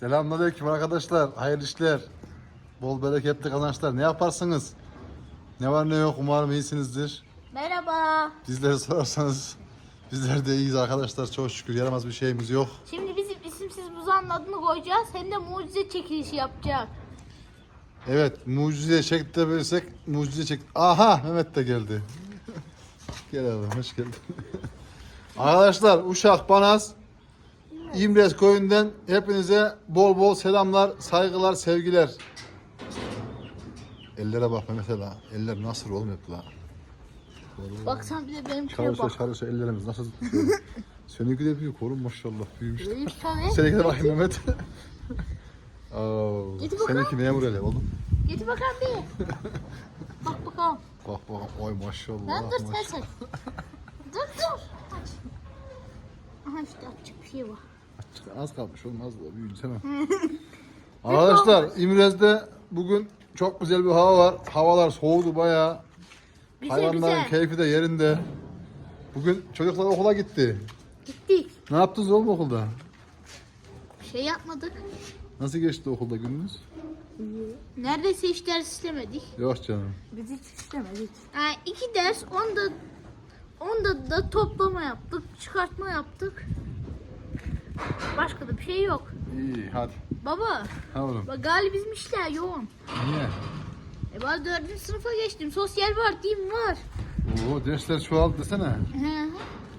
Selamünaleyküm arkadaşlar. Hayırlı işler. Bol bereketli kazançlar. Ne yaparsınız? Ne var ne yok umarım iyisinizdir. Merhaba. Bizleri sorarsanız bizler de iyiyiz arkadaşlar. Çok şükür yaramaz bir şeyimiz yok. Şimdi bizim isimsiz buzağın adını koyacağız. Hem de mucize çekilişi yapacak. Evet mucize çektirebilirsek mucize çek... Aha Mehmet de geldi. Gel abi hoş geldin. arkadaşlar Uşak Banaz İmrez köyünden hepinize bol bol selamlar, saygılar, sevgiler. Ellere bak Mehmet Ali. Eller nasıl oğlum hep la. Bak sen bir de benimkine Çalışa bak. çalışa ellerimiz nasıl tutuyor. Seninki de büyük oğlum maşallah büyümüş. Bir tane. Seninki de bakayım Mehmet. Oo, Git bakalım. seninki memur ele oğlum. Git bakalım bir. Bak bakalım. Bak bak oy maşallah. Lan dur sen maşallah. sen. Dur dur. Aç. Aha işte açık bir şey var. Az kalmış oğlum az da büyüyünce hemen. Arkadaşlar İmrez'de bugün çok güzel bir hava var. Havalar soğudu bayağı. Güzel Hayvanların güzel. keyfi de yerinde. Bugün çocuklar okula gitti. Gittik. Ne yaptınız oğlum okulda? Bir şey yapmadık. Nasıl geçti okulda gününüz? Neredeyse hiç ders işlemedik. Yok canım. Biz hiç işlemedik. Yani iki ders, onda onda da toplama yaptık, çıkartma yaptık. Başka da bir şey yok. İyi hadi. Baba, Ha oğlum. bak galiba bizim işler yoğun. Niye? E ben dördüncü sınıfa geçtim. Sosyal var, din var. Oo dersler çoğaldı desene. Hı hı.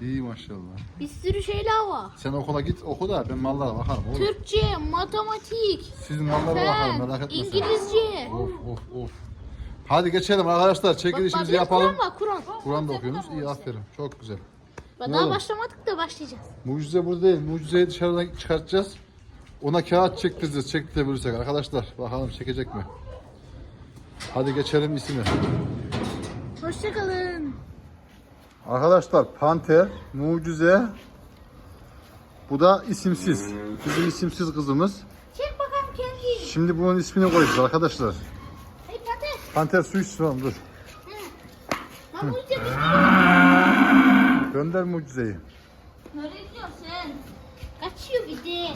İyi maşallah. bir sürü şeyler var. Sen okula git oku da ben mallara bakarım oğlum. Türkçe, matematik, Sizin mallara bakarım fen, merak etme. İngilizce. Of of of. Hadi geçelim arkadaşlar çekilişimizi yapalım. Kur'an var, Kur'an. Kur'an da okuyorsunuz. İyi aferin. Çok güzel. Ne daha oğlum? başlamadık da başlayacağız. Mucize burada değil. Mucizeyi dışarıdan çıkartacağız. Ona kağıt çektireceğiz. Çektirebilirsek arkadaşlar. Bakalım çekecek mi? Hadi geçelim ismi. Hoşçakalın. Arkadaşlar Panter, Mucize. Bu da isimsiz. Bizim isimsiz kızımız. Çek bakalım kendi. Şimdi bunun ismini koyacağız arkadaşlar. Hey Fatih. Panter su içsin oğlum dur. Lan bu yüzden Gönder Mucize'yi. Nereye gidiyorsun sen? Kaçıyor bir de.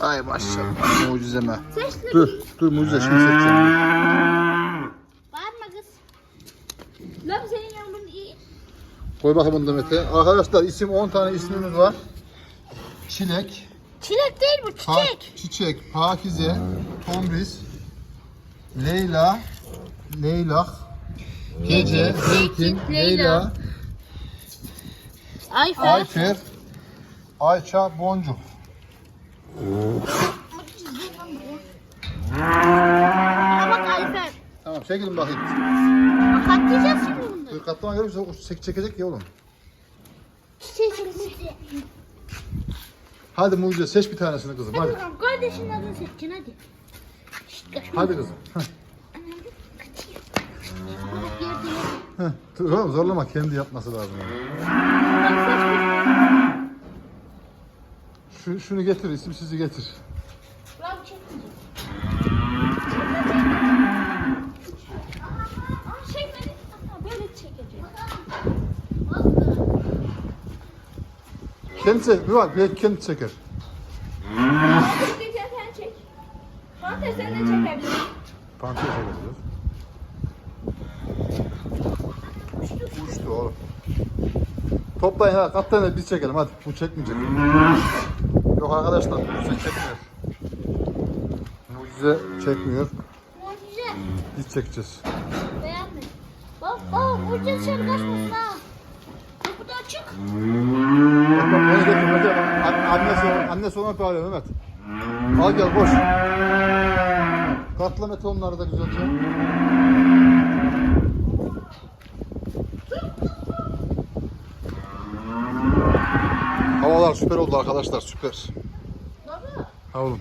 Ay maşallah mucizeme. Saçları Dur, dur Mucize şimdi seçeceğim. Bağırma kız. Lan senin yavrum iyi. Koy bakalım bunu da Mete. Arkadaşlar isim 10 tane ismimiz var. Çilek, Çilek değil bu Pa- çiçek. Çiçek, Pakize, Tomris, Leyla, Leylak, Gece, Zeytin, Leyla, Ayfer. Ayfer, Ayça, Boncuk. Ha bak Ayfer. Tamam çekilin bakayım. Bak atlayacağız şimdi bunları. Dur katlama o çek, çekecek ya oğlum. Hadi Mucize seç bir tanesini kızım Hadi hadi. bakalım kardeşinin adını seçeceksin hadi. Hadi kızım. Heh. Dur oğlum zorlama kendi yapması lazım. yani. Şu, şunu getir isimsizi getir. bir. Lan çekmeyecek. Ama çekmedi. Ama böyle çekecek. Kendi çek. Bir bak belki kendi çeker. Çekeceğim sen çek. Fante sen de çekebilirsin. Panter çekebiliyor. Uçtu oğlum. Toplayın ha katlayın da biz çekelim hadi. Bu çekmeyecek. Yok arkadaşlar mucize çekmiyor. Mucize çekmiyor. Mucize. Biz çekeceğiz. Beğenmedim. Bak bak mucize dışarı kaçmasın ha. Kapı da açık. Bak bak getir Mehmet. An- Annesi, annesi ona bağırıyor Mehmet. Al gel koş. Katla Mete onları da güzelce. Havalar süper oldu arkadaşlar süper. Baba Ha oğlum.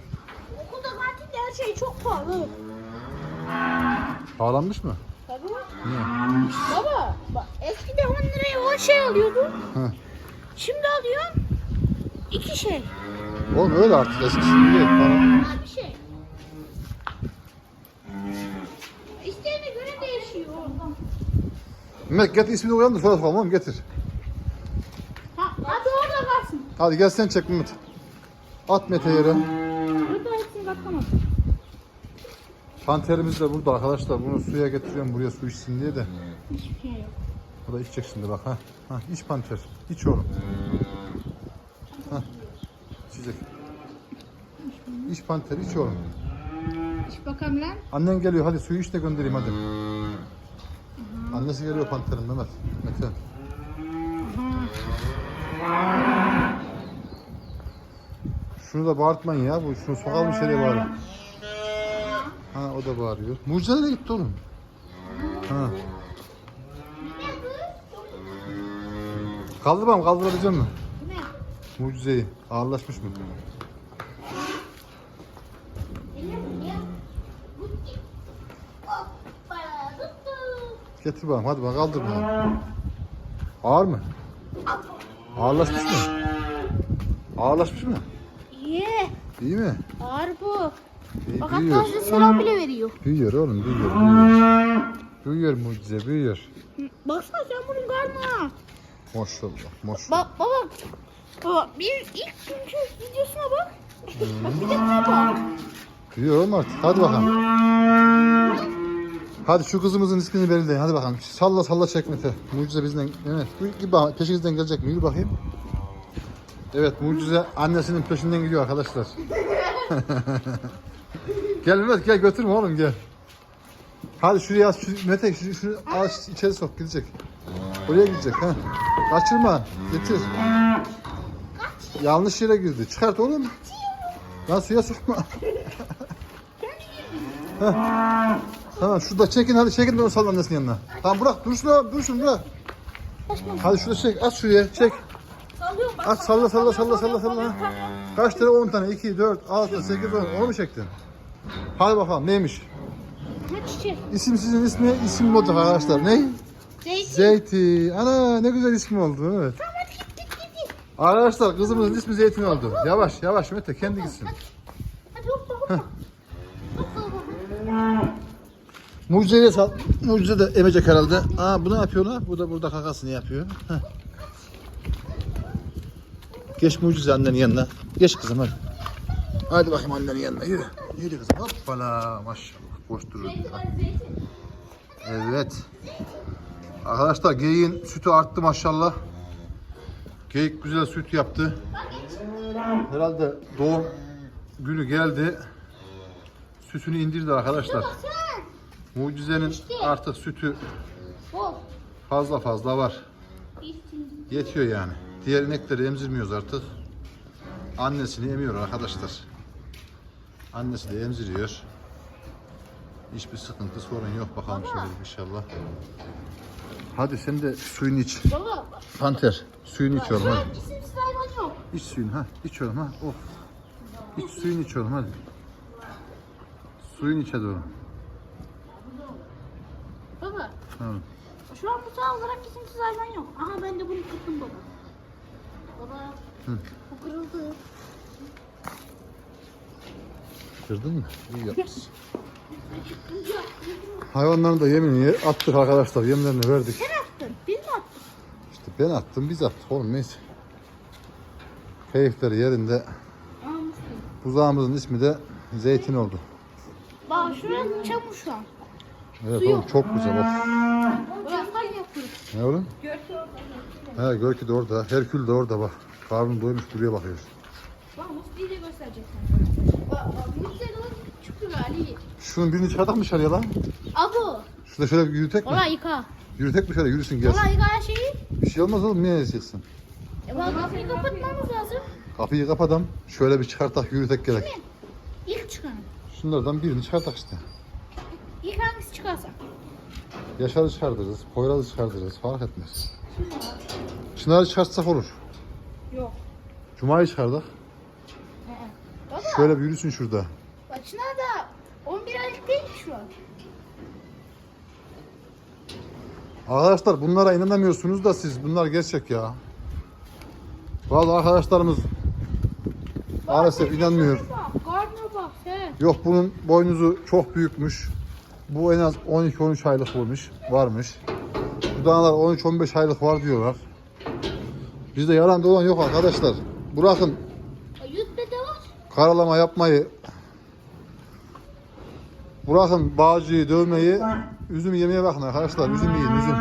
okulda kantinде her şey çok pahalı. Pahalanmış mı? Tabii. Niye? Baba bak eskiden 10 liraya 10 şey alıyordun. Hı. Şimdi alıyorsun 2 şey. Oğlum öyle artık eskisi gibi değil. Para. Bir şey. İsteğine göre değişiyor. Mehmet getir ismini uyan da sonra soralım oğlum getir. Ha, hadi gel sen çek Mehmet. At Mete yere. çıkartamadım. Panterimiz de burada arkadaşlar. Bunu suya getiriyorum buraya su içsin diye de. Hiçbir şey yok. Da içecek şimdi bak ha. Ha iç panter. İç oğlum. Ha. İçecek. İç panter iç oğlum. İç bakalım lan. Annen geliyor hadi suyu iç de göndereyim hadi. Annesi geliyor panterin Mehmet. Mete. Şunu da bağırtmayın ya. Bu şunu sokalım içeriye bağırın. Ha o da bağırıyor. Mucize nereye gitti oğlum? Ha. Kaldırmam kaldırabilecek mi? Mucizeyi. Ağırlaşmış mı? Getir bakalım hadi bak kaldır bakalım. Ağır mı? Ağırlaşmış mı? Ağırlaşmış mı? İyi mi? Ağır bu. İyi, Bak hatta büyüyor. size selam bile veriyor. Büyüyor oğlum büyüyor büyüyor. Büyüyor mucize büyüyor. Baksana sen bunun karnına. Maşallah maşallah. Bak baba. Baba bir ilk günkü videosuna bak. Bak bir de buna bak. Büyüyor oğlum artık. Hadi bakalım. Hadi şu kızımızın ismini belirleyin. Hadi bakalım. Salla salla çek Mete. Mucize bizden. Evet. Gibi peşinizden gelecek mi? Yürü bakayım. Evet Mucize annesinin peşinden gidiyor arkadaşlar. gel Mehmet gel götürme oğlum gel. Hadi şuraya şu, Mete şu, şunu az içeri sok gidecek. Oraya gidecek ha. Kaçırma. Getir. Yanlış yere girdi. Çıkart oğlum. Lan suya sokma. Tamam şurada çekin hadi çekin de onu sal annesinin yanına. Tamam bırak dursun dursun bırak. Hadi şurada çek at şuraya çek. At salla salla salla salla salla. Kaç tane 10 tane 2 4 6 8 10 onu mu çektin? Hadi bakalım neymiş? Ne çiçek? İsim sizin ismi isim olacak arkadaşlar. Ne? Zeytin. Zeytin. Ana ne güzel ismi oldu evet. Arkadaşlar kızımızın ismi Zeytin oldu. Yavaş yavaş Mete kendi gitsin. Hadi hoppa hoppa. Hoppa hoppa. Sal. Mucize de emecek herhalde. Aa bu ne yapıyor lan? Bu da burada kakasını yapıyor. Heh. Geç Mucize annenin yanına. Geç kızım hadi. Hadi bakayım annenin yanına yürü. Yürü kızım hoppala maşallah. Boş durur. Evet. Arkadaşlar geyiğin sütü arttı maşallah. Geyik güzel süt yaptı. Herhalde doğum günü geldi. Sütünü indirdi arkadaşlar. Mucizenin artık sütü fazla fazla var. Yetiyor yani. Diğer inekleri emzirmiyoruz artık. Annesini emiyor arkadaşlar. Annesi de emziriyor. Hiçbir sıkıntı sorun yok bakalım şimdi inşallah. Hadi sen de suyunu iç. Baba. Panter suyunu iç oğlum hadi. İç suyunu ha. İç oğlum ha. Of. İç suyunu iç oğlum hadi. Suyunu iç hadi oğlum. Baba. Tamam. Şu an bu sağ olarak isimsiz hayvan yok. Aha ben de bunu kırdım baba. Baba. Hı. Bu kırıldı. Kırdın mı? İyi yapmışsın. Hayvanların da yemini attık arkadaşlar. Yemlerini verdik. Sen attın. Biz mi attık? İşte ben attım biz attık oğlum neyse. Keyifleri yerinde. Buzağımızın ismi de Zeytin oldu. Bak şurası çamur şu an. Evet oğlum çok güzel bak. Ne oğlum? He Görki de orada. Herkül de orada bak. Karnı doymuş buraya bakıyor. Bak Musti'yi de gösterecek sana. Yüksel doğru çıkıyor Ali. Şunun birini çıkartak mı dışarıya lan? Abu. Şurada şöyle bir yürütek mi? Ola yıka. Yürütek mi şöyle yürüsün gelsin. Ola yıka şeyi. Bir şey olmaz oğlum niye ezeceksin? E bak kapıyı kapatmamız lazım. Kapıyı kapatalım. Şöyle bir çıkartak yürütek gerek. İlk çıkan. Şunlardan birini çıkartak işte. İlk hangisi çıkarsa. Yaşar'ı çıkardırırız. Poyraz'ı çıkardırırız. Fark etmez. Çınar'ı çıkartsak olur. Yok. Cuma'yı çıkardık. Baba. Şöyle bir yürüsün şurada. Bak Çınar da 11 aylık değil ki şu an. Arkadaşlar bunlara inanamıyorsunuz da siz. Bunlar gerçek ya. Bazı arkadaşlarımız maalesef inanmıyor. Bak karnına bak he. Yok bunun boynuzu çok büyükmüş. Bu en az 12-13 aylık olmuş, varmış. Bu danalar 13-15 aylık var diyorlar. Bizde yalan dolan yok arkadaşlar. Bırakın var. karalama yapmayı. Bırakın bağcıyı dövmeyi. Üzüm yemeye bakın arkadaşlar. Üzüm yiyin üzüm.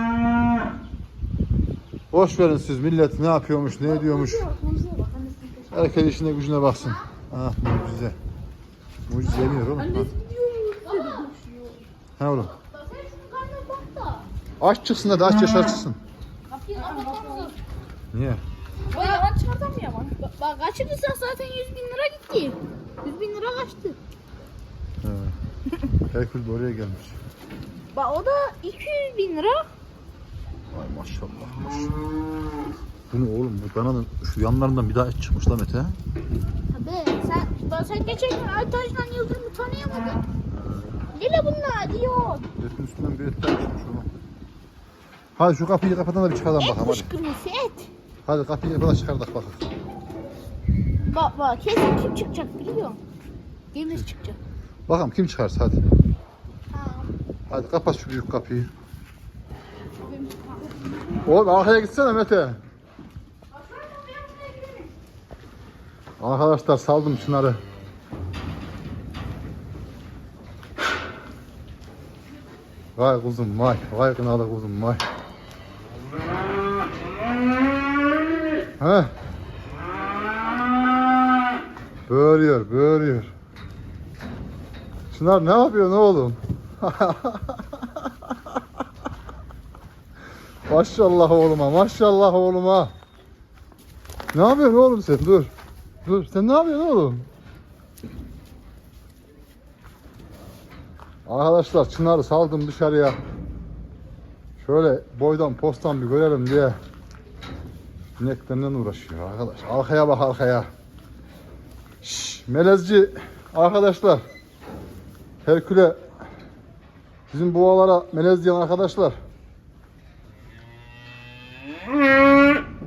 Boş verin siz millet ne yapıyormuş ne ediyormuş. Mucize bak annesinin peşinde. Herkes işine gücüne baksın. Ah mucize. Mucize yemiyor oğlum. Annesi gidiyor. Dedi koşuyor. Ha oğlum. Bak sen şunun karnına bak da. Aç çıksın hadi aç yaşar çıksın. Niye? O yalan çıkartamıyor ama. Bak, bak kaçırırsan zaten 100 bin lira gitti. 100 bin lira kaçtı. He. Herkül de oraya gelmiş. Bak o da 200 bin lira. Ay maşallah. maşallah. Bu ne oğlum bu dananın şu yanlarından bir daha et çıkmış lan Mete. Tabii sen, bak sen geçen gün Aytaş'la Yıldırım'ı tanıyamadın. Lila bunlar diyor. Etin üstünden bir et daha çıkmış oğlum. Hadi şu kapıyı kapatan da bir Et bakalım hadi. fışkırması et. Hadi kapıyı kapatan çıkardık bakalım. Bak bak kesin kim çıkacak biliyor musun? Demir çıkacak. Bakalım kim çıkarsa hadi. Tamam. Hadi kapat şu büyük kapıyı. Oğlum arkaya gitsene Mete. Arkadaşlar saldım Çınar'ı. Vay kuzum vay. Vay kınalı kuzum vay. Heh. Böğürüyor, böğürüyor. Çınar ne yapıyorsun oğlum? maşallah oğluma, maşallah oğluma. Ne yapıyorsun oğlum sen? Dur. Dur. Sen ne yapıyorsun oğlum? Arkadaşlar Çınar'ı saldım dışarıya. Şöyle boydan postan bir görelim diye. İneklerle uğraşıyor arkadaş. Arkaya bak arkaya. Şşş, melezci arkadaşlar. Herküle bizim boğalara melez diyen arkadaşlar.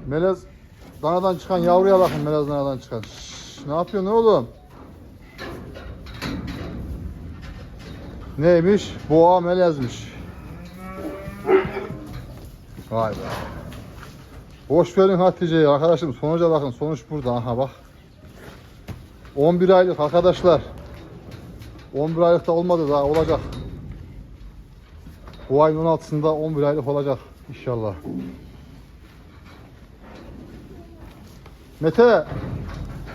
Melez danadan çıkan yavruya bakın melez danadan çıkan. Şşş, ne yapıyorsun oğlum? Neymiş? Boğa melezmiş. Vay be. Boş verin Hatice'yi arkadaşım. Sonuca bakın. Sonuç burada. Aha bak. 11 aylık arkadaşlar. 11 aylıkta olmadı daha olacak. Bu ayın 16'sında 11 aylık olacak inşallah. Mete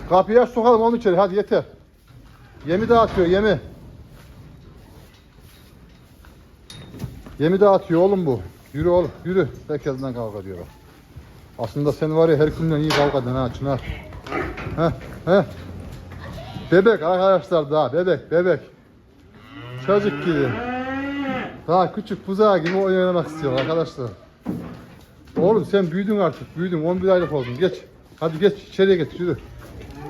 kapıyı aç sokalım onu içeri hadi yeter. Yemi dağıtıyor yemi. Yemi dağıtıyor oğlum bu. Yürü oğlum yürü. Herkesten kavga diyor. Aslında sen var ya her günden iyi kavga eden ha Çınar. Heh heh. Bebek arkadaşlar daha bebek bebek. Çocuk gibi. Daha küçük buzağı gibi oynamak istiyor arkadaşlar. Oğlum sen büyüdün artık büyüdün 11 aylık oldun geç. Hadi geç içeriye geç yürü.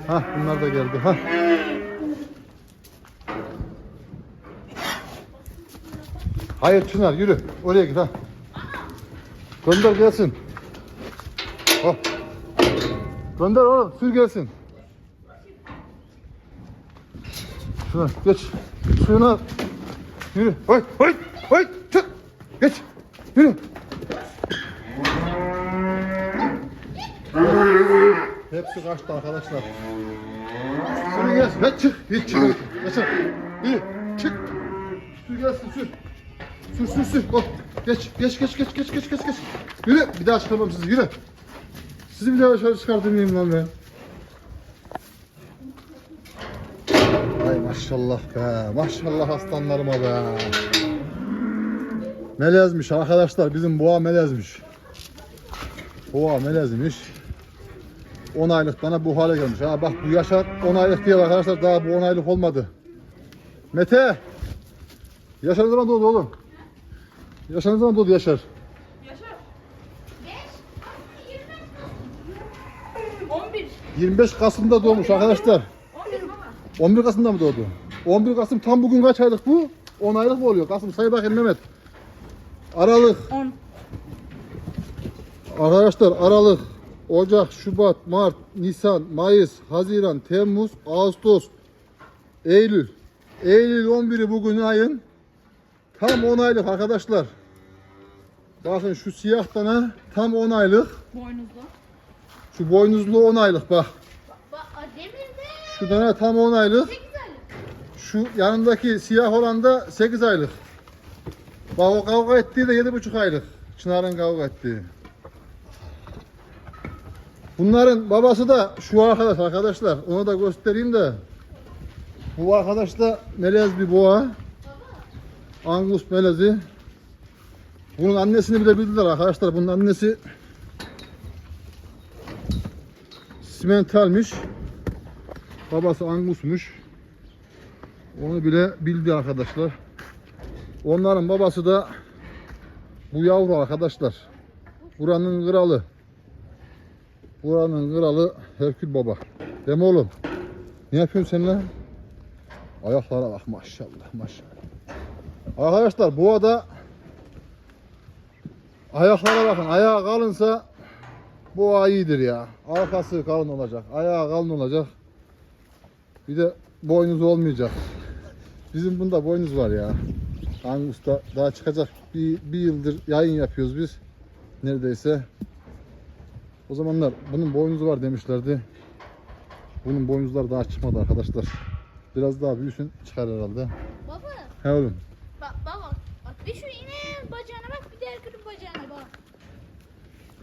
Hah bunlar da geldi ha. Hayır Çınar yürü oraya git ha. Gönder gelsin. Ha. Gönder oğlum sür gelsin. Şuna geç. Şuna. Yürü. Hay hay hay. Çık. Geç. Yürü. Hepsi kaçtı arkadaşlar. Sür gelsin. Hadi çık. Hiç çık. Geç. Yürü. Çık. Sür gelsin sür. Sür sür sür. Oh. Geç geç geç geç geç geç geç geç. Yürü. Bir daha çıkarmam sizi. Yürü. Sizi bir daha dışarı çıkartmayayım lan ben. Ay maşallah be. Maşallah aslanlarıma be. Melezmiş arkadaşlar. Bizim boğa melezmiş. Boğa melezmiş. 10 aylık bana bu hale gelmiş. Ha bak bu Yaşar 10 aylık diye arkadaşlar daha bu 10 aylık olmadı. Mete. Yaşar ne zaman doğdu oğlum? Yaşar ne zaman doğdu? Yaşar. 11. 25 Kasım'da doğmuş arkadaşlar. 11 baba. 11 Kasım'da mı doğdu? 11 Kasım tam bugün kaç aylık bu? 10 aylık mı oluyor? Kasım say bakayım Mehmet. Aralık. 10. Arkadaşlar Aralık, Ocak, Şubat, Mart, Nisan, Mayıs, Haziran, Temmuz, Ağustos, Eylül. Eylül 11'i bugün ayın. Tam 10 aylık arkadaşlar. Bakın şu siyah dana tam 10 aylık. Boynuzlu. Şu boynuzlu 10 aylık bak. Bak demirde Şu dana tam 10 aylık. 8 aylık. Şu yanındaki siyah olan da 8 aylık. Bak o kavga ettiği de 7,5 aylık. Çınar'ın kavga ettiği. Bunların babası da şu arkadaş arkadaşlar. Onu da göstereyim de. Bu arkadaş da melez bir boğa. Angus melezi. Bunun annesini bile bildiler arkadaşlar. Bunun annesi simentalmiş. Babası Angus'muş. Onu bile bildi arkadaşlar. Onların babası da bu yavru arkadaşlar. Buranın kralı. Buranın kralı Herkül Baba. Deme oğlum. Ne yapıyorsun sen? Ayaklara bak maşallah maşallah. Arkadaşlar bu ada ayaklara bakın. Ayağı kalınsa bu iyidir ya. Arkası kalın olacak. Ayağı kalın olacak. Bir de boynuz olmayacak. Bizim bunda boynuz var ya. Angus'ta daha çıkacak. Bir, bir yıldır yayın yapıyoruz biz. Neredeyse. O zamanlar bunun boynuzu var demişlerdi. Bunun boynuzları daha çıkmadı arkadaşlar. Biraz daha büyüsün çıkar herhalde. Baba He oğlum. bak baba bak bir şu ineğin bacağına bak bir de Erkül'ün bacağına bak.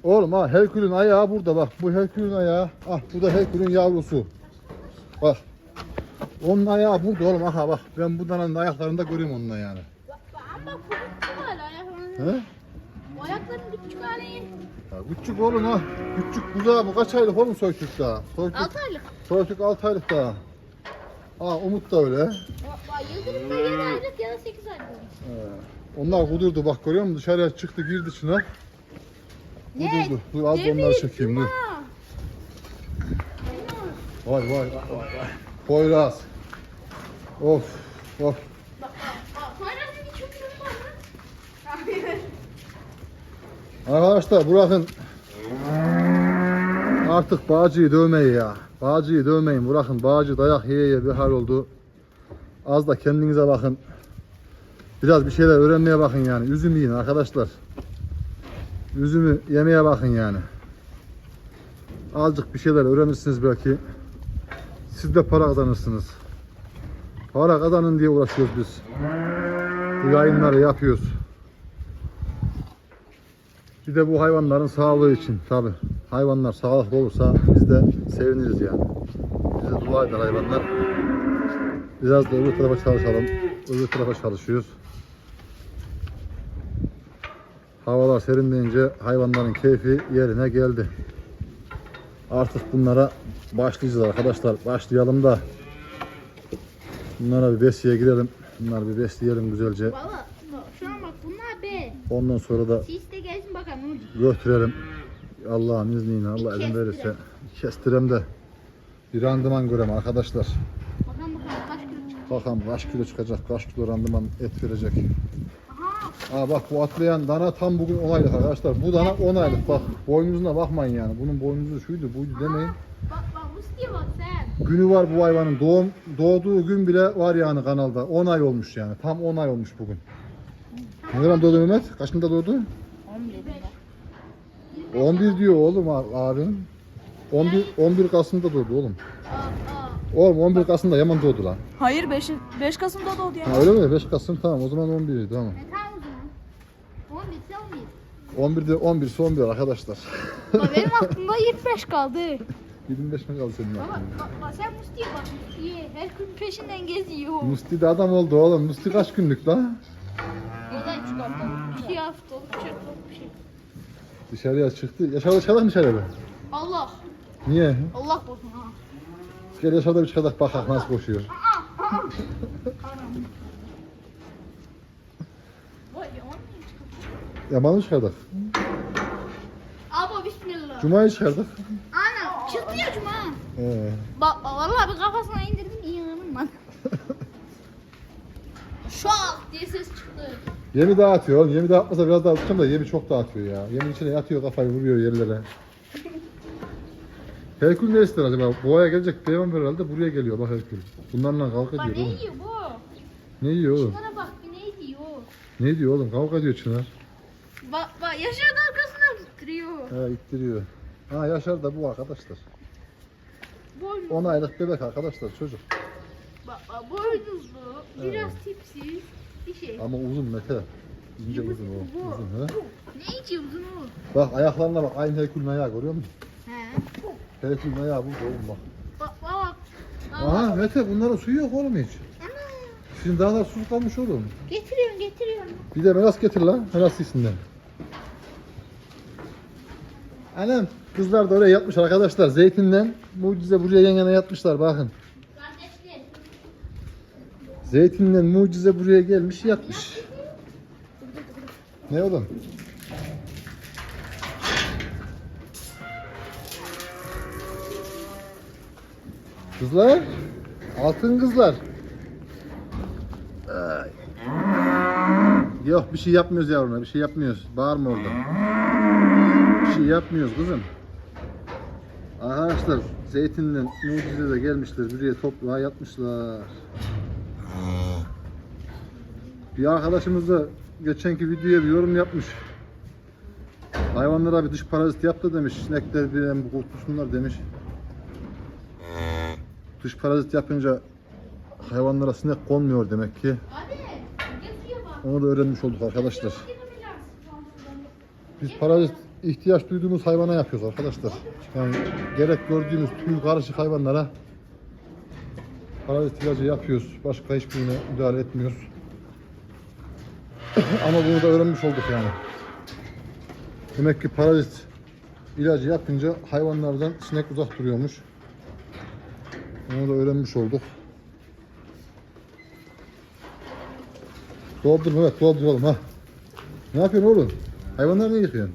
Oğlum ha Herkül'ün ayağı burada bak. Bu Herkül'ün ayağı. Ah bu da Herkül'ün yavrusu. Bak. Onun ayağı burada oğlum. Aha bak. Ben bu dananın ayaklarında yani. Bak, bak ama küçük hala ayaklarını. He? Bu ayakların küçük hali. Ya küçük oğlum ha. Küçük buzağı bu kaç aylık oğlum Soykük daha? Soykük, 6 aylık. Soykük 6 aylık daha. Aa Umut da öyle. Yıldırım da 7 aylık ya da 8 aylık. Ee, onlar kudurdu bak görüyor musun? Dışarıya çıktı girdi çınar. Kudurdu. Dur az da Demir, onları çekeyim dur. Vay vay vay vay. Poyraz. Of of. Arkadaşlar bırakın. Artık bağcıyı dövmeyi ya. Bağcıyı dövmeyin bırakın. Bağcı dayak yiye yiye bir hal oldu. Az da kendinize bakın. Biraz bir şeyler öğrenmeye bakın yani. Üzüm yiyin arkadaşlar. Üzümü yemeye bakın yani. Azıcık bir şeyler öğrenirsiniz belki. Siz de para kazanırsınız. Para kazanın diye uğraşıyoruz biz. Bu yayınları yapıyoruz. Bir de bu hayvanların sağlığı için tabi. Hayvanlar sağlıklı olursa biz de seviniriz yani. Bize dua eder hayvanlar. Biraz da öbür tarafa çalışalım. Öbür tarafa çalışıyoruz. Havalar serinleyince hayvanların keyfi yerine geldi. Artık bunlara başlayacağız arkadaşlar. Başlayalım da bunlara bir besiye girelim. Bunları bir besleyelim güzelce. Şu an bak bunlar B. Ondan sonra da Siz de gelsin bakalım. götürelim. Allah'ın izniyle Allah izin kestirem. verirse kestirem de bir randıman görem arkadaşlar. Bakalım bakalım kaç kilo çıkıyor. Bakalım kaç kilo çıkacak, kaç kilo randıman et verecek. Aa bak bu atlayan dana tam bugün 10 aylık arkadaşlar. Bu dana 10 aylık bak. Boynuzuna bakmayın yani. Bunun boynuzu şuydu buydu demeyin. Bak bak Musti'ye bak sen. Günü var bu hayvanın. Doğum, doğduğu gün bile var yani kanalda. 10 ay olmuş yani. Tam 10 ay olmuş bugün. Ne zaman doğdu Mehmet? Kaçında doğdu? 11 diyor oğlum abim. 11 11 Kasım'da doğdu oğlum. Oğlum 11 Kasım'da Yaman doğdu lan. Hayır 5, 5 Kasım'da doğdu ya. Ha öyle mi? 5 Kasım tamam o zaman 11 tamam. E tamam o zaman. 11 ise 11. 11'de 11 ise 11 arkadaşlar. Benim aklımda 25 kaldı. 25 mi kaldı senin Baba aklında? bak sen Musti'ye bak Musti'ye. Her gün peşinden geziyor. Musti de adam oldu oğlum. Musti kaç günlük lan? Yoldan çıkartalım. İki haftalık bir şey bir şey. Dışarıya çıktı. Yaşarda çıkalım dışarıya. Allah. Niye? Allah korusun ha. Gel yaşarda bir çıkalım bakak nasıl koşuyor. Vay yaman mı çıkıyor? Yaman'ı çıkardık. Abo bismillah. Cuma'yı çıkardık. Ana çıktı ya cuma. Ee, Bak vallahi bir kafasına indirdim yığınım ben. Şak diye ses çıktı. yemi dağıtıyor oğlum. Yemi dağıtmasa biraz daha tutacağım da yemi çok dağıtıyor ya. Yemin içine yatıyor kafayı vuruyor yerlere. Herkül ne ister acaba? Boğaya gelecek peygamber herhalde buraya geliyor bak Herkül. Bunlarla kavga Bak ediyor ne oğlum. yiyor bu? Ne yiyor oğlum? Şunlara bak bir ne diyor? Ne diyor oğlum? Kavga ediyor Çınar. Bak bak Yaşar da arkasından tutuyor. He ittiriyor. Ha Yaşar da bu arkadaşlar. Boy 10 aylık bebek arkadaşlar çocuk. Bak, bak, boynuzlu, biraz tipsiz bir şey. Ama uzun Mete. İnce uzun o. Bu. Uzun, ha? Ne içi uzun o? Bak ayaklarına bak. Aynı Herkül'ün ayağı görüyor musun? He. Herkül'ün ayağı bu oğlum bak. Bak bak bak. Aha Mete bunların suyu yok oğlum hiç. Şimdi daha da su kalmış oğlum. Getiriyorum getiriyorum. Bir de melas getir lan. Melas isimden. Annem kızlar da oraya yatmış arkadaşlar. Zeytinden mucize buraya yan yana yatmışlar bakın. Zeytinden mucize buraya gelmiş yatmış. Ne oğlum? Kızlar. Altın kızlar. Ay. Yok bir şey yapmıyoruz yavruna. Bir şey yapmıyoruz. Bağırma orada. Şey yapmıyoruz kızım. Arkadaşlar zeytinden mucize de gelmişler. Buraya toprağa yatmışlar. Bir arkadaşımız da geçenki videoya bir yorum yapmış. Hayvanlara bir dış parazit yaptı demiş. Sinekler bir kurtulsunlar demiş. Dış parazit yapınca hayvanlara sinek konmuyor demek ki. Onu da öğrenmiş olduk arkadaşlar. Biz parazit ihtiyaç duyduğumuz hayvana yapıyoruz arkadaşlar. Yani gerek gördüğümüz tüy karışık hayvanlara parazit ilacı yapıyoruz. Başka hiçbirine müdahale etmiyoruz. Ama bunu da öğrenmiş olduk yani. Demek ki parazit ilacı yapınca hayvanlardan sinek uzak duruyormuş. Onu da öğrenmiş olduk. Doldur Mehmet dolduralım ha. Ne yapıyorsun oğlum? Hayvanları niye yıkıyorsun?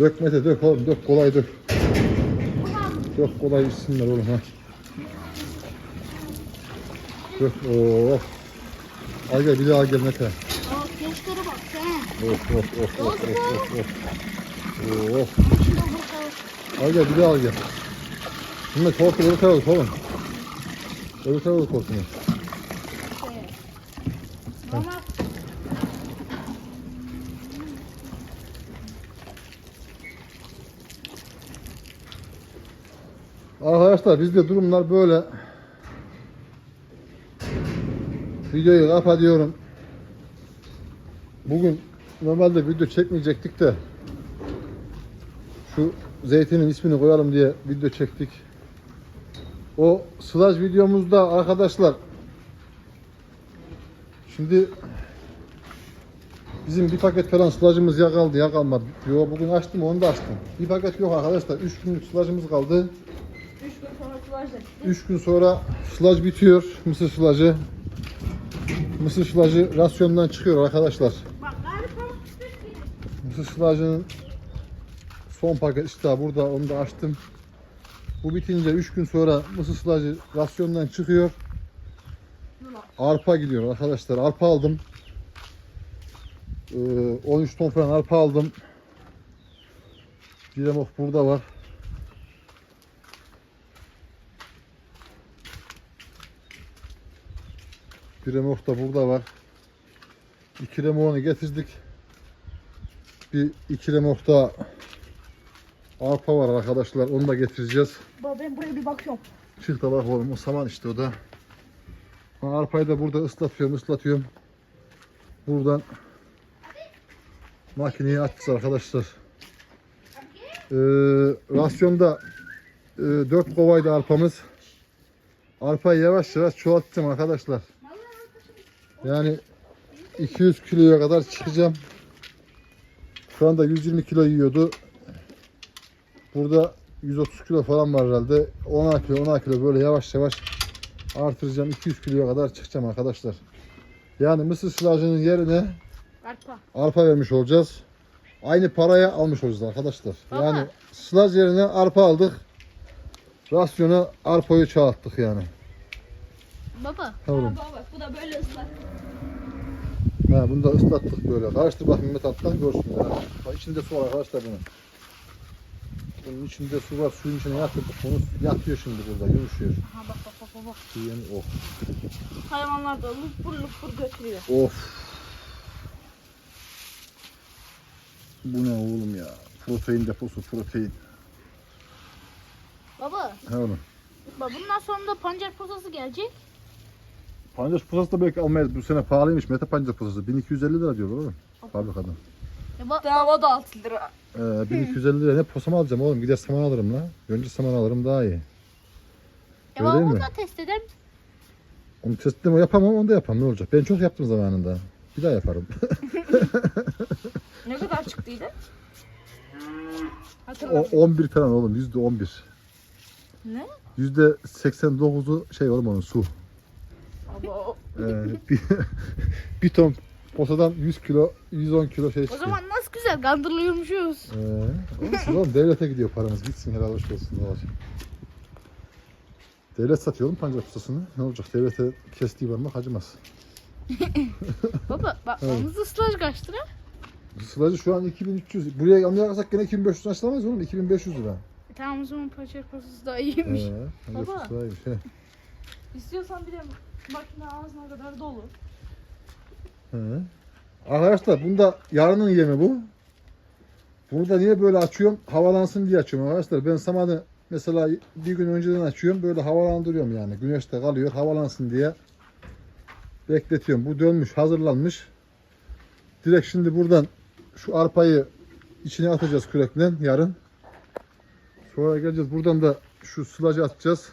Dök Mete dök oğlum dök kolay dök. Dök kolay içsinler oğlum ha. Dök of. Al gel bir daha gel Mete. Aa, gençlere bak sen. Of of of of of of of. Of. Al gel bir daha al gel. Şimdi korktu öbür tarafa oğlum. Öbür tarafa korktu. Mama. Arkadaşlar bizde durumlar böyle. Videoyu kapatıyorum. Bugün normalde video çekmeyecektik de şu zeytinin ismini koyalım diye video çektik. O sılaj videomuzda arkadaşlar şimdi bizim bir paket falan sılajımız ya kaldı ya kalmadı. Yo bugün açtım onu da açtım. Bir paket yok arkadaşlar. 3 günlük sılajımız kaldı. 3 gün sonra sılajda. 3 gün sonra sılaj bitiyor. Mısır sılajı. Mısır sılajı rasyondan çıkıyor arkadaşlar. Mısır sılajının son paket işte burada onu da açtım. Bu bitince 3 gün sonra mısır sılajı rasyondan çıkıyor. Arpa gidiyor arkadaşlar. Arpa aldım. Ee, 13 ton falan arpa aldım. Diremok burada var. Bir remork da burada var. İki remorkunu getirdik. Bir iki remork da arpa var arkadaşlar. Onu da getireceğiz. Baba ben buraya bir bakıyorum. Çık da bak oğlum o saman işte o da. Ben arpayı da burada ıslatıyorum ıslatıyorum. Buradan makineye atacağız arkadaşlar. Ee, rasyonda e, 4 kovaydı arpamız. Arpayı yavaş yavaş çoğaltacağım arkadaşlar. Yani 200 kiloya kadar çıkacağım. Şu anda 120 kilo yiyordu. Burada 130 kilo falan var herhalde. 10 kilo 10 kilo böyle yavaş yavaş artıracağım. 200 kiloya kadar çıkacağım arkadaşlar. Yani mısır silajının yerine Arpa. arpa vermiş olacağız. Aynı paraya almış olacağız arkadaşlar. Baba. Yani silaj yerine arpa aldık. Rasyona arpayı çoğalttık yani. Baba. Tamam. Baba bak bu da böyle ıslak. Ha, bunu da ıslattık böyle. Karıştır bakayım Mehmet alttan görsün ya. Bak içinde su var arkadaşlar bunun. Bunun içinde su var. Suyun içine yatırdık. Bunu yatıyor şimdi burada. Yumuşuyor. Aha bak bak bak bak. bak. Yeni oh. Hayvanlar da lupur lupur götürüyor. Of. Bu ne oğlum ya? Protein deposu protein. Baba, He oğlum. baba bundan sonra da pancar posası gelecek. Pancar pusası da belki almayız. Bu sene pahalıymış meta pancar pusası. 1250 lira diyorlar oğlum. Fabrikadan. Dava da 6 lira. Ee, 1250 lira ne posama alacağım oğlum. Gider saman alırım la. Önce saman alırım daha iyi. ya Öyle değil mi? da test eder misin? Onu testimi yapamam onu da yapamam ne olacak. Ben çok yaptım zamanında. Bir daha yaparım. Ne kadar çıktıydı? o Hatırlamıyorum. 11 falan oğlum yüzde 11. Ne? Yüzde 89'u şey oğlum onun su. Ee, bir, bir ton posadan 100 kilo 110 kilo şey O çıkıyor. zaman nasıl güzel kandırılıyormuşuz. Ee, olsun oğlum devlete gidiyor paramız gitsin helal hoş olsun ne olacak. Devlet satıyor oğlum pancar posasını. Ne olacak? Devlete kestiği parmak acımaz. baba bak Evet. evet. ıslaj kaç lira? Sılacı şu an 2300. Buraya kalksak gene 2500 açılamayız oğlum. 2500 lira. E, tamam o zaman pancar posası da iyiymiş. Ee, pancar Baba. posası iyiymiş, he. İstiyorsan bir de makine ağzına kadar dolu. He. Arkadaşlar bunda yarının yemi bu. Bunu da niye böyle açıyorum? Havalansın diye açıyorum arkadaşlar. Ben samanı mesela bir gün önceden açıyorum. Böyle havalandırıyorum yani. Güneşte kalıyor. Havalansın diye bekletiyorum. Bu dönmüş, hazırlanmış. Direkt şimdi buradan şu arpayı içine atacağız kürekle yarın. Sonra geleceğiz. Buradan da şu sılacı atacağız.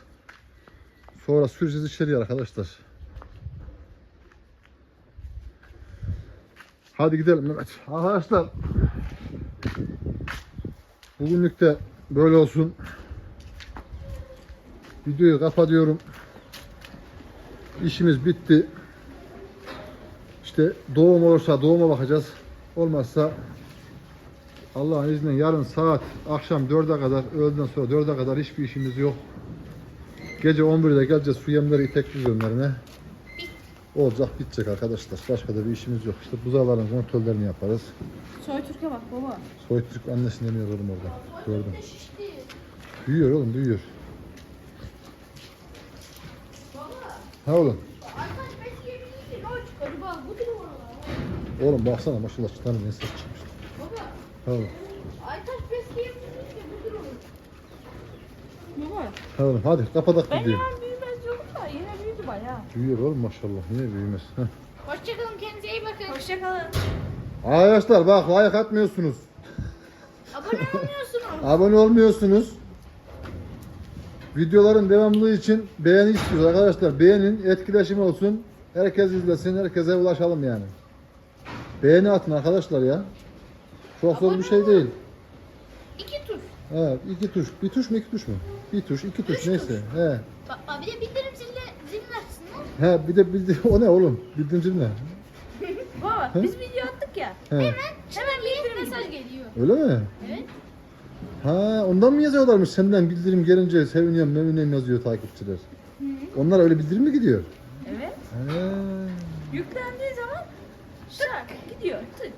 Sonra süreceğiz içeriye arkadaşlar. Hadi gidelim Mehmet. Arkadaşlar bugünlük de böyle olsun. Videoyu kapatıyorum. İşimiz bitti. İşte doğum olursa doğuma bakacağız. Olmazsa Allah'ın izniyle yarın saat akşam 4'e kadar öğleden sonra 4'e kadar hiçbir işimiz yok. Gece 11'de geleceğiz su yemleri itekli yönlerine. Olacak bitecek arkadaşlar. Başka da bir işimiz yok. İşte buzağların kontrollerini yaparız. Soy Türk'e bak baba. Soytürk annesini demiyor oğlum orada. Gördüm. Büyüyor oğlum büyüyor. Ha oğlum. Oğlum baksana maşallah çıtanın ne ses çıkmış. Ha oğlum. Ha oğlum hadi kapatak Ben gidelim. yalan büyümez diyordum da yine büyüdü bayağı. Büyüyor oğlum maşallah. Niye büyümez? Heh. Hoşçakalın kendinize iyi bakın. Hoşçakalın. Arkadaşlar bak like atmıyorsunuz. Abone olmuyorsunuz. Abone olmuyorsunuz. Videoların devamlılığı için beğeni istiyoruz arkadaşlar. Beğenin, etkileşim olsun. Herkes izlesin, herkese ulaşalım yani. Beğeni atın arkadaşlar ya. Çok zor bir şey değil. İki tur. Evet, iki tuş. Bir tuş mu, iki tuş mu? Bir tuş, iki tuş Üç neyse. He. Bak bak, bir de bildirim zilini, zilini açsınlar. He, bir de bildi o ne oğlum? Bildirimci ne? Baba He? biz video attık ya. He. Hemen bir mesaj geliyor. Öyle mi? Evet. Ha, ondan mı yazıyorlarmış? Senden bildirim gelince seviniyorum, memnunum yazıyor takipçiler. Onlar öyle bildirim mi gidiyor? Evet. He. Yüklendiği zaman şak gidiyor. Tık.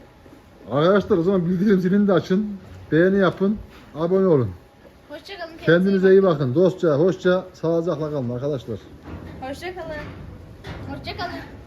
Arkadaşlar o zaman bildirim zilini de açın. Beğeni yapın. Abone olun. Hoşçakalın Kendinize iyi bakın. Dostça, hoşça, sağlıcakla kalın arkadaşlar. Hoşçakalın. Hoşçakalın.